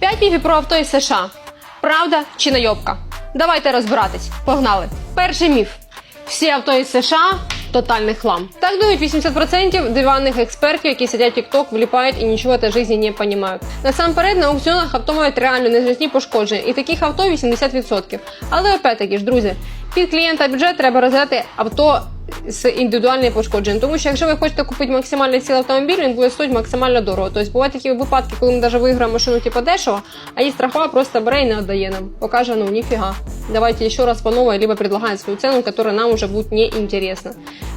П'ять міфів про авто із США. Правда чи найобка? Давайте розбиратись. Погнали. Перший міф: всі авто із США тотальний хлам. Так думають 80% диванних експертів, які сидять TikTok, вліпають і нічого та житті не розуміють. Насамперед на аукціонах авто мають реально незначні пошкодження, і таких авто 80%. Але опять-таки ж, друзі, під клієнта бюджет треба розглядати авто з індивідуальним пошкодженням. Тому що якщо ви хочете купити максимально цілий автомобіль, він буде стоїти максимально дорого. Тобто бувають такі випадки, коли ми навіть виграємо машину типу дешево, а її страхова просто бере і не віддає нам. Покаже, ну ніфіга. Давайте ще раз по новой, либо предлагает свою цену, которая нам уже будет неинтересна.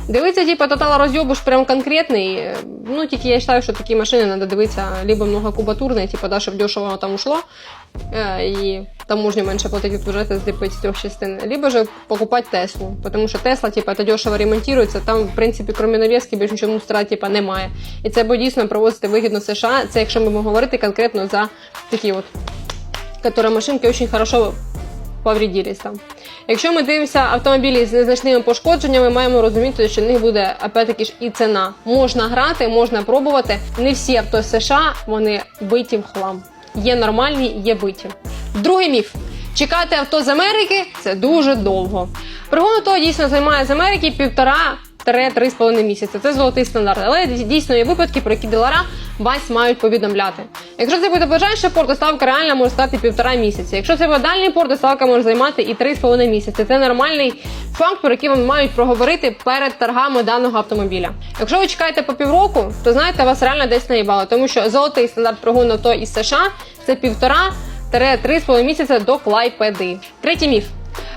Дивитися, типу, тотал роз'єбуш прям конкретний. Ну, тільки я вважаю, що такі машини треба дивитися либо многокубатурні, типу, да, щоб дешево там ушло, е, і таможню менше платить від бюджету зліпить з трьох частин, либо же покупати Теслу, тому що Тесла, типу, це дешево ремонтується, там, в принципі, крім навіски, більш нічого мустра, типу, немає. І це буде дійсно провозити вигідно США, це якщо ми будемо говорити конкретно за такі от, які машинки дуже хорошо повредились там. Якщо ми дивимося автомобілі з незначними пошкодженнями, маємо розуміти, що в них буде опять-таки ж і ціна. Можна грати, можна пробувати. Не всі авто США вони биті в хлам. Є нормальні, є биті. Другий міф. Чекати авто з Америки це дуже довго. Пригон того дійсно займає з Америки півтора 3-3,5 місяці. Це золотий стандарт. Але дійсно є випадки, про які дилера вас мають повідомляти. Якщо це буде ближайший порт, доставка реально може стати півтора місяці. Якщо це буде дальній порт, доставка може займати і 3,5 місяці. Це нормальний факт, про який вам мають проговорити перед торгами даного автомобіля. Якщо ви чекаєте по півроку, то знаєте, вас реально десь наїбало, тому що золотий стандарт прогону авто із США це півтора 3,5 місяця до Клайпеди. Третій міф.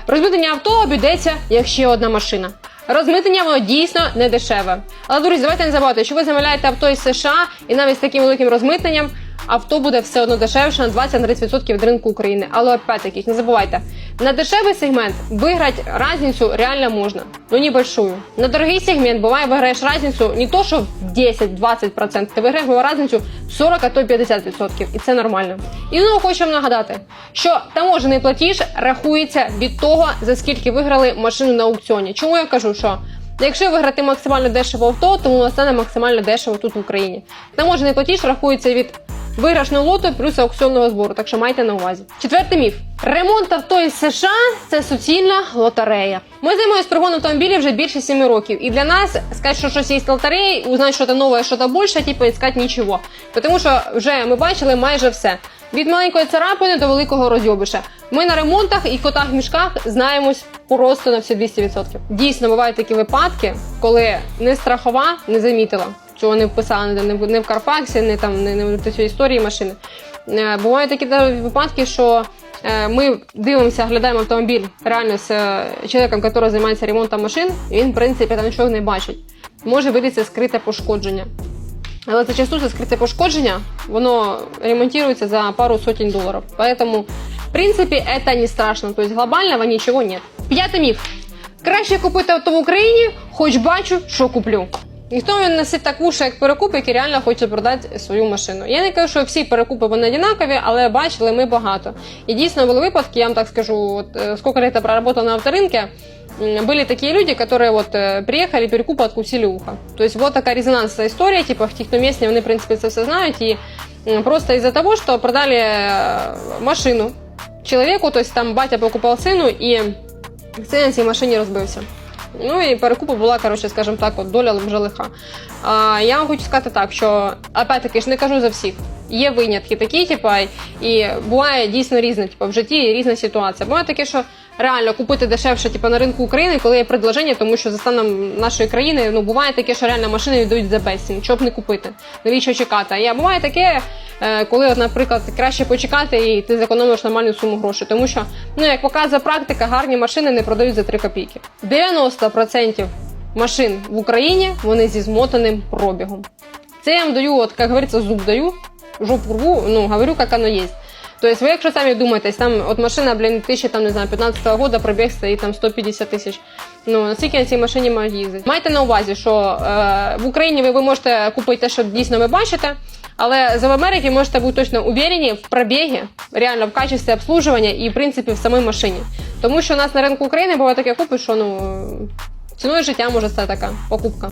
Розмитнення авто обійдеться як ще одна машина. Розмитнення воно дійсно не дешеве. Але друзі, давайте не забувати, що ви замовляєте авто із США і навіть з таким великим розмитненням авто буде все одно дешевше на 20-30% від ринку України. Але опять-таки, не забувайте, на дешевий сегмент виграти різницю реально можна, но небольшую. На дорогий сегмент буває виграєш різницю не то, що в 10-20%, ти виграєш різницю 40, а то 50%. І це нормально. І знову хочу вам нагадати, що таможений платіж рахується від того, за скільки виграли машину на аукціоні. Чому я кажу, що Якщо виграти максимально дешево авто, то воно стане максимально дешево тут в Україні. Таможений платіж рахується від виграшного лоту плюс аукціонного збору, так що майте на увазі. Четвертий міф: ремонт авто із США це суцільна лотерея. Ми займаємося торгом автомобілів вже більше 7 років, і для нас сказати, що щось є лотереї, узнати щось нове, щось більше, типу, іскати нічого. Тому що вже ми бачили майже все. Від маленької царапини до великого розйобиша. Ми на ремонтах і котах в мішках знаємось просто на всі 200%. Дійсно, бувають такі випадки, коли не страхова не замітила, чого не вписала ніде, не в- Карфаксі, не там не, не в історії машини. Е, Бувають такі випадки, що е, ми дивимося, глядаємо автомобіль реально з е, чоловіком, який займається ремонтом машин, і він, в принципі, там нічого не бачить. Може вийти скрите пошкодження. Але зачасту це скрите пошкодження, воно ремонтується за пару сотень доларів. Поэтому, в принципі, это не страшно. Тобто глобального нічого нет. П'ятий міф. Краще купити авто в Україні, хоч бачу, що куплю. Ніхто не носить так вуша, як перекуп, який реально хоче продати свою машину. Я не кажу, що всі перекупи вони однакові, але бачили ми багато. І дійсно були випадки, я вам так скажу, от, е, скільки лет проработал на авторинке, м, были такие люди, которые вот э, приехали, перекупа откусили ухо. То есть вот такая резонансная история, типа в техноместе они, в принципе, это все знают, и м, просто из-за того, что продали э, машину человеку, то есть там батя покупал сыну, и сын на цій машині розбився. Ну і перекупу була, коротше, скажімо так, от доля лиха. А, я вам хочу сказати так, що опять-таки ж не кажу за всіх. Є винятки такі, типа, і буває дійсно різне, типа, в житті різна ситуація. Буває таке, що реально купити дешевше, типа, на ринку України, коли є предложення, тому що за станом нашої країни ну буває таке, що реально машини віддають за безцінь, щоб не купити. Навіщо чекати? А буває таке, е, коли, наприклад, краще почекати і ти зекономиш нормальну суму грошей. Тому що, ну як показує практика, гарні машини не продають за 3 копійки. 90% машин в Україні вони зі змотаним пробігом. Це я вам даю, от, як говориться, зуб даю, жопу рву, ну, говорю, як оно є. Тобто, ви, якщо самі думаєте, там от машина, блін, 2000, там, не знаю, 15 года, пробіг стоїть там 150 тисяч. Ну, наскільки на цій машині мають їздити? Майте на увазі, що е, в Україні ви, ви можете купити те, що дійсно ви бачите, але за в Америці можете бути точно уверені в пробігі, реально в качестві обслуживання і, в принципі, в самій машині. Тому що у нас на ринку України буває таке купиш, що ну, ціною життя може стати така покупка.